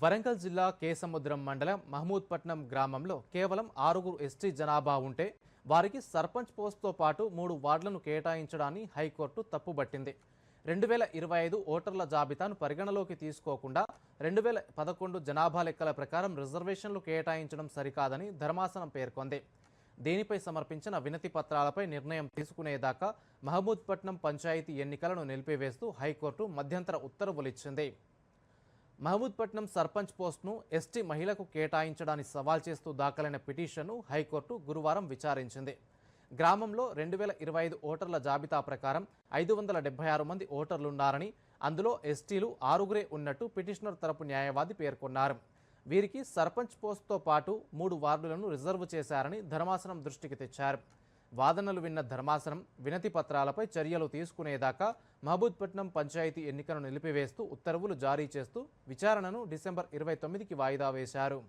వరంగల్ జిల్లా కేసముద్రం మండలం మహమూద్పట్నం గ్రామంలో కేవలం ఆరుగురు ఎస్టీ జనాభా ఉంటే వారికి సర్పంచ్ పోస్టుతో పాటు మూడు వార్డులను కేటాయించడాన్ని హైకోర్టు తప్పుబట్టింది. రెండు వేల ఇరవై ఐదు ఓటర్ల జాబితాను పరిగణలోకి తీసుకోకుండా రెండు వేల పదకొండు జనాభా లెక్కల ప్రకారం రిజర్వేషన్లు కేటాయించడం సరికాదని ధర్మాసనం పేర్కొంది. దీనిపై సమర్పించిన వినతి పత్రాలపై నిర్ణయం తీసుకునేదాకా మహమూద్పట్నం పంచాయతీ ఎన్నికలను నిలిపివేస్తూ హైకోర్టు మధ్యంతర ఉత్తర్వులిచ్చింది. మహమూద్పట్నం సర్పంచ్ పోస్టును ఎస్టీ మహిళకు కేటాయించడాన్ని సవాల్ చేస్తూ దాఖలైన పిటిషన్ను హైకోర్టు గురువారం విచారించింది. గ్రామంలో రెండు వేల ఇరవై ఐదు ఓటర్ల జాబితా ప్రకారం ఐదు వందల డెబ్బై ఆరు మంది ఓటర్లున్నారని అందులో ఎస్టీలు ఆరుగురే ఉన్నట్టు పిటిషనర్ తరపు న్యాయవాది పేర్కొన్నారు. వీరికి సర్పంచ్ పోస్టుతో పాటు మూడు వార్డులను రిజర్వ్ చేశారని ధర్మాసనం దృష్టికి తెచ్చారు. వాదనలు విన్న ధర్మాసనం వినతి పత్రాలపై చర్యలు తీసుకునేదాకా మహబూద్పట్నం పంచాయతీ ఎన్నికను నిలిపివేస్తూ ఉత్తర్వులు జారీ చేస్తూ విచారణను డిసెంబర్ ఇరవై తొమ్మిదికి వాయిదా వేశారు.